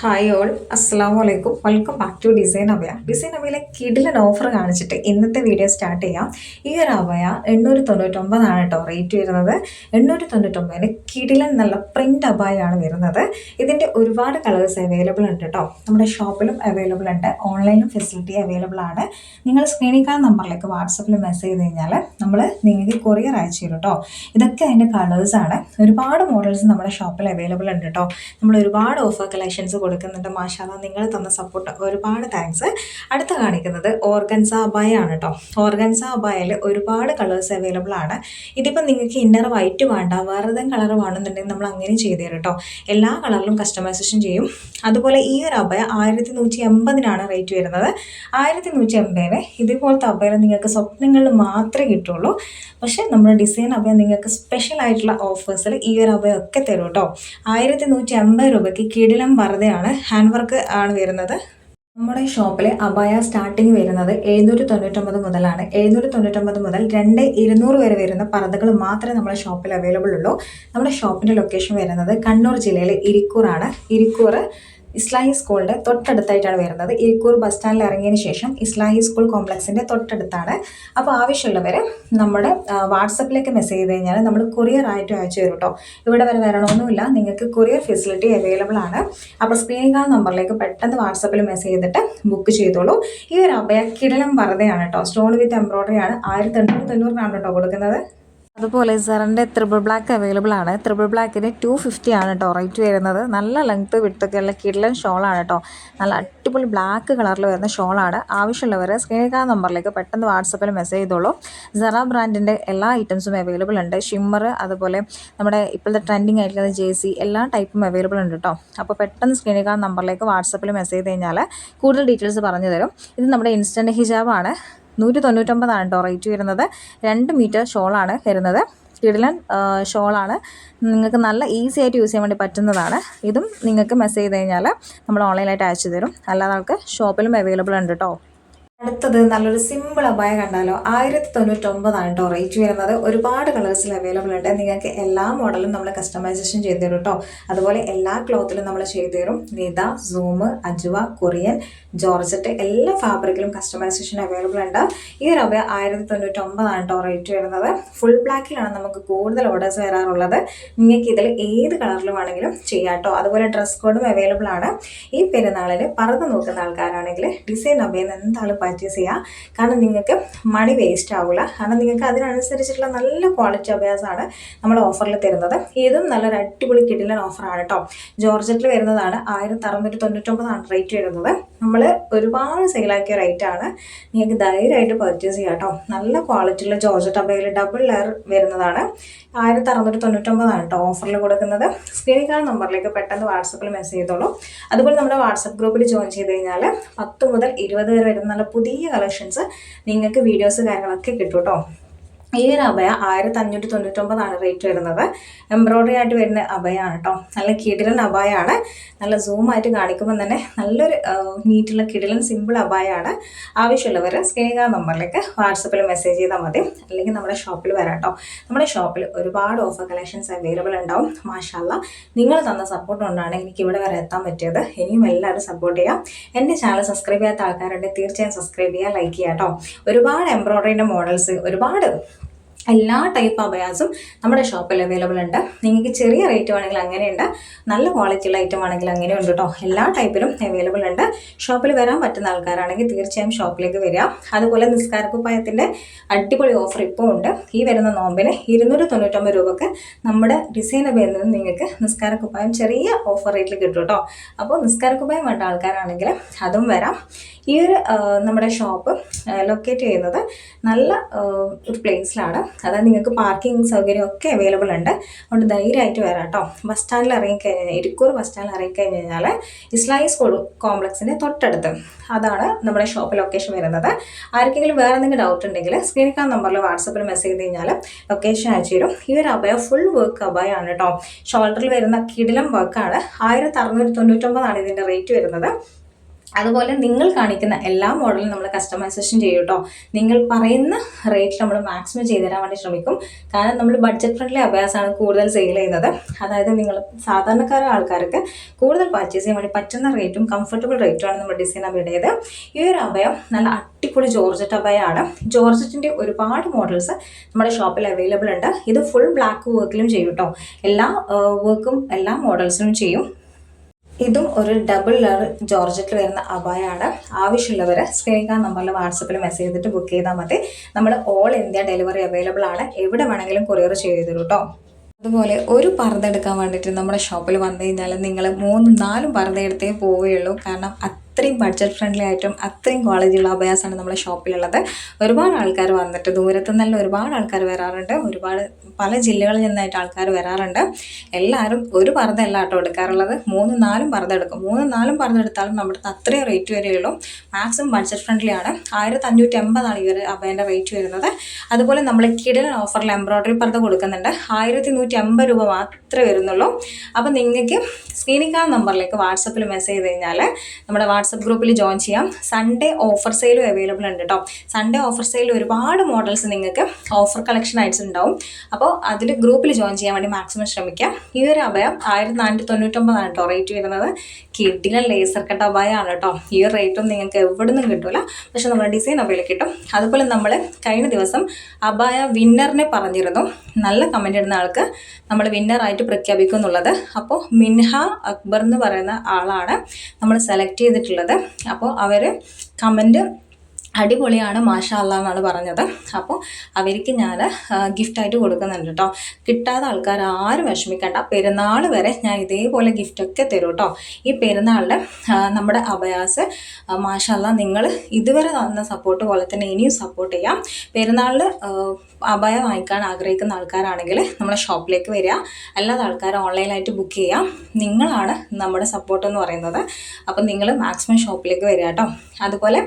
Hi all അസ്സാം വലൈക്കും welcome back to design Abhaya design അഭയയിലെ കിഡിലൻ ഓഫർ കാണിച്ചിട്ട് ഇന്നത്തെ വീഡിയോ സ്റ്റാർട്ട് ചെയ്യാം. ഈ ഒരു അഭയ എണ്ണൂറ്റി തൊണ്ണൂറ്റൊമ്പതാണ് കേട്ടോ റേറ്റ് വരുന്നത്. എണ്ണൂറ്റി തൊണ്ണൂറ്റൊമ്പതിന് കിഡിലൻ നല്ല പ്രിന്റ് അബായാണ് വരുന്നത്. ഇതിന്റെ ഒരുപാട് കളേഴ്സ് അവൈലബിൾ ഉണ്ട് കേട്ടോ. നമ്മുടെ ഷോപ്പിലും അവൈലബിൾ ഉണ്ട്. ഓൺലൈനും ഫെസിലിറ്റി അവൈലബിൾ ആണ്. നിങ്ങൾ സ്ക്രീനിൽ കാണുന്ന നമ്പറിലേക്ക് വാട്സപ്പിൽ മെസ്സേജ് ചെയ്ത് കഴിഞ്ഞാൽ നമ്മൾ നിങ്ങൾക്ക് കൊറിയർ അയച്ചു തരും കേട്ടോ. ഇതൊക്കെ അതിന്റെ കളേഴ്സാണ് ഒരുപാട് മോഡൽസ് നമ്മുടെ ഷോപ്പിൽ അവൈലബിൾ ഉണ്ട് കേട്ടോ. നമ്മൾ ഒരുപാട് ഓഫർ കളക്ഷൻസ് കൊടുക്കുന്നുണ്ട്. മാഷാല നിങ്ങൾ തന്ന സപ്പോർട്ട് ഒരുപാട് താങ്ക്സ് അടുത്ത കാണിക്കുന്നത് ഓർഗൻസ അബായ ആണ് കേട്ടോ ഓർഗൻസ അബായയിൽ ഒരുപാട് കളേഴ്സ് അവൈലബിൾ ആണ്. ഇതിപ്പോൾ നിങ്ങൾക്ക് ഇന്നർ വൈറ്റ് വേണ്ട വേറെ കളർ വേണമെന്നുണ്ടെങ്കിൽ നമ്മൾ അങ്ങനെയും ചെയ്തു തരും കേട്ടോ എല്ലാ കളറിലും കസ്റ്റമൈസേഷൻ ചെയ്യും. അതുപോലെ ഈ ഒരു അബായ ആയിരത്തി നൂറ്റി എൺപതിനാണ് റേറ്റ് വരുന്നത്. ആയിരത്തി നൂറ്റി എൺപതിന് ഇതുപോലത്തെ അബായ നിങ്ങൾക്ക് സ്വപ്നങ്ങളിൽ മാത്രമേ കിട്ടുള്ളൂ. പക്ഷേ നമ്മുടെ ഡിസൈൻ അബയ നിങ്ങൾക്ക് സ്പെഷ്യൽ ആയിട്ടുള്ള ഓഫേഴ്സിൽ ഈ ഒരു അബയ ഒക്കെ തരും കേട്ടോ ആയിരത്തി നൂറ്റി അമ്പത് രൂപയ്ക്ക് കിടിലം വറുതയാണ് ഹാൻഡ് വർക്ക് ആണ് വരുന്നത്. നമ്മുടെ ഷോപ്പിലെ അബായ സ്റ്റാർട്ടിങ് വരുന്നത് എഴുന്നൂറ്റി തൊണ്ണൂറ്റൊമ്പത് മുതലാണ്. എഴുന്നൂറ്റി തൊണ്ണൂറ്റൊമ്പത് മുതൽ രണ്ട് ഇരുന്നൂറ് വരെ വരുന്ന പർദ്ദകൾ മാത്രമേ നമ്മുടെ ഷോപ്പിൽ അവൈലബിൾ ഉള്ളൂ. നമ്മുടെ ഷോപ്പിന്റെ ലൊക്കേഷൻ വരുന്നത് കണ്ണൂർ ജില്ലയിലെ ഇരിക്കൂറാണ്. ഇരിക്കൂർ ഇസ്ലാഹി സ്കൂളിന്റെ തൊട്ടടുത്തായിട്ടാണ് വരുന്നത്. ഇരിക്കൂർ ബസ് സ്റ്റാൻഡിൽ ഇറങ്ങിയതിന് ശേഷം ഇസ്ലാഹി സ്കൂൾ കോംപ്ലക്സിന്റെ തൊട്ടടുത്താണ്. അപ്പോൾ ആവശ്യമുള്ളവർ നമ്മുടെ വാട്സപ്പിലേക്ക് മെസ്സേജ് ചെയ്ത് കഴിഞ്ഞാൽ നമ്മൾ കൊറിയർ ആയിട്ട് അയച്ചു തരും കേട്ടോ ഇവിടെ വരെ വരണമൊന്നുമില്ല. നിങ്ങൾക്ക് കൊറിയർ ഫെസിലിറ്റി അവൈലബിൾ ആണ്. അപ്പോൾ സ്ക്രീനിൽ കാണുന്ന നമ്പറിലേക്ക് പെട്ടെന്ന് വാട്സപ്പിൽ മെസ്സേജ് ചെയ്തിട്ട് ബുക്ക് ചെയ്തോളൂ. ഈ ഒരു അഭയ കിടലം വറുതയാണ് കേട്ടോ സ്റ്റോൺ വിത്ത് എംബ്രോയിഡറി ആണ്. ആയിരത്തി എണ്ണൂറ് തൊണ്ണൂറിനാണ് കേട്ടോ കൊടുക്കുന്നത്. അതുപോലെ സെറിന്റെ ത്രിബിൾ ബ്ലാക്ക് അവൈലബിൾ ആണ്. ത്രിബിൾ ബ്ലാക്കിന് ടു ഫിഫ്റ്റി ആണ് കേട്ടോ റേറ്റ് വരുന്നത്. നല്ല ലെങ്ത്ത് വിട്ടൊക്കെയുള്ള കിഡ്ലൻ ഷോളാണ് കേട്ടോ നല്ല അടിപൊളി ബ്ലാക്ക് കളറിൽ വരുന്ന ഷോളാണ് ആവശ്യമുള്ളവർ സ്ക്രീനിൽ കാണുന്ന നമ്പറിലേക്ക് പെട്ടെന്ന് വാട്സപ്പിൽ മെസ്സേജ് ചെയ്തോളൂ. സെറ ബ്രാൻഡിന്റെ എല്ലാ ഐറ്റംസും അവൈലബിൾ ഉണ്ട്. ഷിമ്മർ അതുപോലെ നമ്മുടെ ഇപ്പോഴത്തെ ട്രെൻഡിങ് ആയിട്ടുള്ള ജെ സി എല്ലാ ടൈപ്പും അവൈലബിൾ ഉണ്ട് കേട്ടോ അപ്പോൾ പെട്ടെന്ന് സ്ക്രീനിൽ കാണുന്ന നമ്പറിലേക്ക് വാട്സപ്പിൽ മെസ്സേജ് ചെയ്ത് കഴിഞ്ഞാൽ കൂടുതൽ ഡീറ്റെയിൽസ് പറഞ്ഞു തരും ഇത് നമ്മുടെ ഇൻസ്റ്റന്റ് ഹിജാബാണ് നൂറ്റി തൊണ്ണൂറ്റൊമ്പതാണ് കേട്ടോ റേറ്റ് വരുന്നത്. രണ്ട് മീറ്റർ ഷോളാണ് വരുന്നത്. കിടിലൻ ഷോളാണ് നിങ്ങൾക്ക് നല്ല ഈസി ആയിട്ട് യൂസ് ചെയ്യാൻ വേണ്ടി പറ്റുന്നതാണ്. ഇതും നിങ്ങൾക്ക് മെസ്സേജ് ചെയ്ത് കഴിഞ്ഞാൽ നമ്മൾ ഓൺലൈനായിട്ട് അയച്ചു തരും. അല്ലാതെ നമുക്ക് ഷോപ്പിലും അവൈലബിൾ ഉണ്ട് കേട്ടോ അടുത്തത് നല്ലൊരു സിമ്പിൾ അബായ കണ്ടാലോ? ആയിരത്തി തൊണ്ണൂറ്റൊമ്പതാണ് കേട്ടോ റേറ്റ് വരുന്നത്. ഒരുപാട് കളേഴ്സിൽ അവൈലബിൾ ഉണ്ട്. നിങ്ങൾക്ക് എല്ലാ മോഡലും നമ്മൾ കസ്റ്റമൈസേഷൻ ചെയ്ത് തരും കേട്ടോ. അതുപോലെ എല്ലാ ക്ലോത്തിലും നമ്മൾ ചെയ്ത് തരും. നിത സൂം അജുവ കൊറിയൻ ജോർജറ്റ് എല്ലാ ഫാബ്രിക്കിലും കസ്റ്റമൈസേഷൻ അവൈലബിൾ ഉണ്ട്. ഈ ഒരു അബയ ആയിരത്തി തൊണ്ണൂറ്റൊമ്പതാണ് കേട്ടോ റേറ്റ് വരുന്നത്. ഫുൾ ബ്ലാക്കിലാണ് നമുക്ക് കൂടുതൽ ഓർഡേഴ്സ് വരാറുള്ളത്. നിങ്ങൾക്ക് ഇതിൽ ഏത് കളറിൽ വേണമെങ്കിലും ചെയ്യാം കേട്ടോ. അതുപോലെ ഡ്രസ് കോഡും അവൈലബിൾ ആണ്. ഈ പെരുന്നാളിൽ പറന്ന് നോക്കുന്ന ആൾക്കാരാണെങ്കിൽ ഡിസൈൻ അബയിൽ എന്തായാലും പർച്ചേസ് ചെയ്യുക കാരണം നിങ്ങൾക്ക് മണി വേസ്റ്റ് ആവില്ല കാരണം നിങ്ങൾക്ക് അതിനനുസരിച്ചിട്ടുള്ള നല്ല ക്വാളിറ്റി അഭ്യാസമാണ് നമ്മൾ ഓഫറിൽ തരുന്നത്. ഇതും നല്ലൊരു അടിപൊളി കിടിലൻ ഓഫറാണ് കേട്ടോ ജോർജറ്റിൽ വരുന്നതാണ് ആയിരത്തി അറുന്നൂറ്റി തൊണ്ണൂറ്റൊമ്പതാണ് റേറ്റ് വരുന്നത് നമ്മൾ ഒരുപാട് സെയിലാക്കിയ റേറ്റാണ് നിങ്ങൾക്ക് ധൈര്യമായിട്ട് പർച്ചേസ് ചെയ്യാം കേട്ടോ നല്ല ക്വാളിറ്റിയുള്ള ജോർജറ്റ് അബയിൽ ഡബിൾ ലെയർ വരുന്നതാണ്. ആയിരത്തി അറുന്നൂറ്റി തൊണ്ണൂറ്റൊമ്പതാണ് കേട്ടോ ഓഫറിൽ കൊടുക്കുന്നത്. സ്ക്രീനിൽ കാണുന്ന നമ്പറിലേക്ക് പെട്ടെന്ന് വാട്സപ്പിൽ മെസ്സേജ് ചെയ്തോളൂ. അതുപോലെ നമ്മുടെ വാട്സപ്പ് ഗ്രൂപ്പിൽ ജോയിൻ ചെയ്ത് കഴിഞ്ഞാൽ പത്ത് മുതൽ ഇരുപത് വരെ വരുന്ന നല്ല പുതിയ കളക്ഷൻസ് നിങ്ങൾക്ക് വീഡിയോസ് കാര്യങ്ങളൊക്കെ കിട്ടും കേട്ടോ. ഈ ഒരു അഭയ ആയിരത്തി അഞ്ഞൂറ്റി തൊണ്ണൂറ്റൊമ്പതാണ് റേറ്റ് വരുന്നത്. എംബ്രോയ്ഡറി ആയിട്ട് വരുന്ന അഭയാണ് കേട്ടോ നല്ല കിടിലൻ അഭയാണ്. നല്ല സൂം ആയിട്ട് കാണിക്കുമ്പോൾ തന്നെ നല്ലൊരു നീറ്റുള്ള കിടിലൻ സിമ്പിൾ അഭയാണ്. ആവശ്യമുള്ളവർ സ്ക്രീനിൽ നമ്പറിലേക്ക് വാട്സപ്പിൽ മെസ്സേജ് ചെയ്താൽ മതി. അല്ലെങ്കിൽ നമ്മുടെ ഷോപ്പിൽ വരാം കേട്ടോ നമ്മുടെ ഷോപ്പിൽ ഒരുപാട് ഓഫർ കളക്ഷൻസ് അവൈലബിൾ ഉണ്ടാവും. മാഷാല്ല നിങ്ങൾ തന്ന സപ്പോർട്ട് കൊണ്ടാണ് എനിക്ക് ഇവിടെ വരെ എത്താൻ പറ്റിയത്. ഇനിയും എല്ലാവരും സപ്പോർട്ട് ചെയ്യാം. എന്റെ ചാനൽ സബ്സ്ക്രൈബ് ചെയ്യാത്ത ആൾക്കാരുണ്ടെങ്കിൽ തീർച്ചയായും സബ്സ്ക്രൈബ് ചെയ്യുക ലൈക്ക് ചെയ്യുക കേട്ടോ ഒരുപാട് എംബ്രോയ്ഡറിന്റെ മോഡൽസ് ഒരുപാട് എല്ലാ ടൈപ്പ് അബയാസും നമ്മുടെ ഷോപ്പിൽ അവൈലബിൾ ഉണ്ട്. നിങ്ങൾക്ക് ചെറിയ റേറ്റ് വേണമെങ്കിൽ അങ്ങനെയുണ്ട്. നല്ല ക്വാളിറ്റിയുള്ള ഐറ്റം ആണെങ്കിൽ അങ്ങനെയുണ്ട് കേട്ടോ എല്ലാ ടൈപ്പിലും അവൈലബിൾ ഉണ്ട്. ഷോപ്പിൽ വരാൻ പറ്റുന്ന ആൾക്കാരാണെങ്കിൽ തീർച്ചയായും ഷോപ്പിലേക്ക് വരിക. അതുപോലെ നിസ്കാരക്കുപ്പായത്തിന്റെ അടിപൊളി ഓഫർ ഇപ്പോൾ ഉണ്ട്. ഈ വരുന്ന നോമ്പിന് ഇരുന്നൂറ്റി തൊണ്ണൂറ്റൊമ്പത് രൂപക്ക് നമ്മുടെ ഡിസൈൻ നിന്ന് നിങ്ങൾക്ക് നിസ്കാരക്കുപ്പായം ചെറിയ ഓഫർ റേറ്റിൽ കിട്ടും കേട്ടോ അപ്പോൾ നിസ്കാരക്കുപ്പായം വേണ്ട ആൾക്കാരാണെങ്കിൽ അതും വരാം. ഈ ഒരു നമ്മുടെ ഷോപ്പ് ലൊക്കേറ്റ് ചെയ്യുന്നത് നല്ല ഒരു പ്ലേസിലാണ് അതായത് നിങ്ങൾക്ക് പാർക്കിംഗ് സൗകര്യം ഒക്കെ അവൈലബിൾ ഉണ്ട്. അതുകൊണ്ട് ധൈര്യമായിട്ട് വരാം കേട്ടോ. ബസ് സ്റ്റാൻഡിൽ ഇറങ്ങിക്കഴിഞ്ഞാൽ ഇരിക്കൂർ ബസ് സ്റ്റാൻഡിൽ ഇറങ്ങിക്കഴിഞ്ഞ് കഴിഞ്ഞാൽ ഇസ്ലായി സ്കൂൾ കോംപ്ലക്സിന്റെ തൊട്ടടുത്ത് അതാണ് നമ്മുടെ ഷോപ്പ് ലൊക്കേഷൻ വരുന്നത്. ആർക്കെങ്കിലും വേറെ എന്തെങ്കിലും ഡൗട്ട് ഉണ്ടെങ്കിൽ സ്ക്രീനിൽ കാണുന്ന നമ്പറിൽ വാട്സപ്പിൽ മെസ്സേജ് ചെയ്ത് കഴിഞ്ഞാൽ ലൊക്കേഷൻ അയച്ചു തരും. ഈ ഒരു അഭയ ഫുൾ വർക്ക് അഭയാണ് കേട്ടോ. ഷോൾഡറിൽ വരുന്ന കിടിലം വർക്കാണ് ആയിരത്തി അറുന്നൂറ്റി തൊണ്ണൂറ്റൊമ്പതാണ് ഇതിന്റെ റേറ്റ് വരുന്നത്. അതുപോലെ നിങ്ങൾ കാണിക്കുന്ന എല്ലാ മോഡലും നമ്മൾ കസ്റ്റമൈസേഷൻ ചെയ്യും കേട്ടോ നിങ്ങൾ പറയുന്ന റേറ്റ് നമ്മൾ മാക്സിമം ചെയ്തു തരാൻ വേണ്ടി ശ്രമിക്കും. കാരണം നമ്മൾ ബഡ്ജറ്റ് ഫ്രണ്ട്ലി അഭ്യാസമാണ് കൂടുതൽ സെയിൽ ചെയ്യുന്നത്. അതായത് നിങ്ങൾ സാധാരണക്കാരായ ആൾക്കാർക്ക് കൂടുതൽ പർച്ചേസ് ചെയ്യാൻ വേണ്ടി പറ്റുന്ന റേറ്റും കംഫർട്ടബിൾ റേറ്റുമാണ് നമ്മൾ ഡിസൈൻ അഭയുടേത് ഈ ഒരു അഭയം നല്ല അടിപൊളി ജോർജറ്റ് അഭയമാണ് ജോർജറ്റിന്റെ ഒരുപാട് മോഡൽസ് നമ്മുടെ ഷോപ്പിൽ അവൈലബിൾ ഉണ്ട്. ഇത് ഫുൾ ബ്ലാക്ക് വർക്കിലും ചെയ്യും കേട്ടോ എല്ലാ വർക്കും എല്ലാ മോഡൽസിനും ചെയ്യും. ഇതും ഒരു ഡബിൾ ലെയർ ജോർജറ്റിൽ വരുന്ന അബായാണ് ആവശ്യമുള്ളവർ സ്ക്രീൻ കാർഡ് നമ്പറിൽ വാട്സപ്പിൽ മെസ്സേജ് ചെയ്തിട്ട് ബുക്ക് ചെയ്താൽ മതി. നമ്മൾ ഓൾ ഇന്ത്യ ഡെലിവറി അവൈലബിൾ ആണ്. എവിടെ വേണമെങ്കിലും കൊറിയർ ചെയ്തു കേട്ടോ അതുപോലെ ഒരു പർദ്ദ എടുക്കാൻ വേണ്ടിയിട്ട് നമ്മുടെ ഷോപ്പിൽ വന്നു കഴിഞ്ഞാൽ നിങ്ങൾ മൂന്നും നാലും പർദ്ദ എടുത്തേ പോവുകയുള്ളൂ. കാരണം അത്രയും ബഡ്ജറ്റ് ഫ്രണ്ട്ലി ആയിട്ടും അത്രയും ക്വാളിറ്റിയുള്ള അഭയാസാണ് നമ്മുടെ ഷോപ്പിലുള്ളത്. ഒരുപാട് ആൾക്കാർ വന്നിട്ട് ദൂരത്തു നിന്നല്ല ഒരുപാട് ആൾക്കാർ വരാറുണ്ട്. ഒരുപാട് പല ജില്ലകളിൽ നിന്നായിട്ട് ആൾക്കാർ വരാറുണ്ട്. എല്ലാവരും ഒരു പർദ്ദ അല്ല കേട്ടോ എടുക്കാറുള്ളത്. മൂന്നും നാലും പർദ്ദ എടുക്കും. മൂന്ന് നാലും പർദ്ദ എടുത്താലും നമ്മുടെ അത്രയും റേറ്റ് വരെയുള്ളൂ മാക്സിമം ബഡ്ജറ്റ് ഫ്രണ്ട്ലി ആണ്. ആയിരത്തി അഞ്ഞൂറ്റി എൺപതാണ് ഈ ഒരു അഭയന്റെ റേറ്റ് വരുന്നത്. അതുപോലെ നമ്മൾ കിടൽ ഓഫറിൽ എംബ്രോയ്ഡറി പർദ്ദ കൊടുക്കുന്നുണ്ട്. ആയിരത്തി നൂറ്റി അമ്പത് രൂപ മാത്രമേ വരുന്നുള്ളൂ. അപ്പം നിങ്ങൾക്ക് സ്ക്രീനിങ് കാർഡ് നമ്പറിലേക്ക് വാട്സപ്പിൽ മെസ്സേജ് ചെയ്ത് കഴിഞ്ഞാൽ നമ്മുടെ വാട്സപ്പ് ഗ്രൂപ്പിൽ ജോയിൻ ചെയ്യാം. സൺഡേ ഓഫർ സെയിലും അവൈലബിൾ ഉണ്ട് കേട്ടോ സൺഡേ ഓഫർ സെയിലിൽ ഒരുപാട് മോഡൽസ് നിങ്ങൾക്ക് ഓഫർ കളക്ഷൻ ആയിട്ട് ഉണ്ടാവും. അപ്പോൾ അതിൽ ഗ്രൂപ്പിൽ ജോയിൻ ചെയ്യാൻ വേണ്ടി മാക്സിമം ശ്രമിക്കാം. ഈ ഒരു അഭയം ആയിരത്തി നാനൂറ്റി തൊണ്ണൂറ്റൊമ്പതാണ് കേട്ടോ റേറ്റ് വരുന്നത്. കിഡിലെ ലേസർ കട്ട് അഭയമാണ് കേട്ടോ ഈ ഒരു റേറ്റും നിങ്ങൾക്ക് എവിടെ നിന്നും കിട്ടില്ല പക്ഷേ നമ്മുടെ ഡിസൈൻ അവയിൽ കിട്ടും. അതുപോലെ നമ്മൾ കഴിഞ്ഞ ദിവസം അബായ വിന്നറിനെ പറഞ്ഞിരുന്നു. നല്ല കമന്റ് ഇടുന്ന ആൾക്ക് നമ്മൾ വിന്നറായിട്ട് പ്രഖ്യാപിക്കും എന്നുള്ളത് അപ്പോൾ മിൻഹ അക്ബർ എന്ന് പറയുന്ന ആളാണ്. നമ്മൾ സെലക്ട് ചെയ്തിട്ടുള്ളത്. അപ്പോൾ അവർ കമന്റ് അടിപൊളിയാണ് മാഷാ അല്ല എന്നാണ് പറഞ്ഞത്. അപ്പോൾ അവർക്ക് ഞാൻ ഗിഫ്റ്റായിട്ട് കൊടുക്കുന്നുണ്ട് കേട്ടോ കിട്ടാത്ത ആൾക്കാർ ആരും വിഷമിക്കണ്ട. പെരുന്നാൾ വരെ ഞാൻ ഇതേപോലെ ഗിഫ്റ്റൊക്കെ തരും കേട്ടോ ഈ പെരുന്നാളിൽ നമ്മുടെ അഭയാസ് മാഷാ അല്ല നിങ്ങൾ ഇതുവരെ തന്ന സപ്പോർട്ട് പോലെ തന്നെ ഇനിയും സപ്പോർട്ട് ചെയ്യാം. പെരുന്നാളിൽ അഭയ വാങ്ങിക്കാൻ ആഗ്രഹിക്കുന്ന ആൾക്കാരാണെങ്കിൽ നമ്മുടെ ഷോപ്പിലേക്ക് വരിക. അല്ലാതെ ആൾക്കാർ ഓൺലൈനായിട്ട് ബുക്ക് ചെയ്യാം. നിങ്ങളാണ് നമ്മുടെ സപ്പോർട്ട് എന്ന് പറയുന്നത്. അപ്പം നിങ്ങൾ മാക്സിമം ഷോപ്പിലേക്ക് വരിക കേട്ടോ അതുപോലെ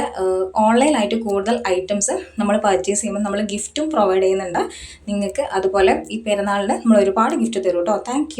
നമ്മുടെ ഓൺലൈനായിട്ട് കൂടുതൽ ഐറ്റംസ് നമ്മൾ പർച്ചേസ് ചെയ്യുമ്പോൾ നമ്മൾ ഗിഫ്റ്റും പ്രൊവൈഡ് ചെയ്യുന്നുണ്ട്. നിങ്ങൾക്ക് അതുപോലെ ഈ പെരുന്നാളിന് നമ്മൾ ഒരുപാട് ഗിഫ്റ്റ് തരും കേട്ടോ താങ്ക്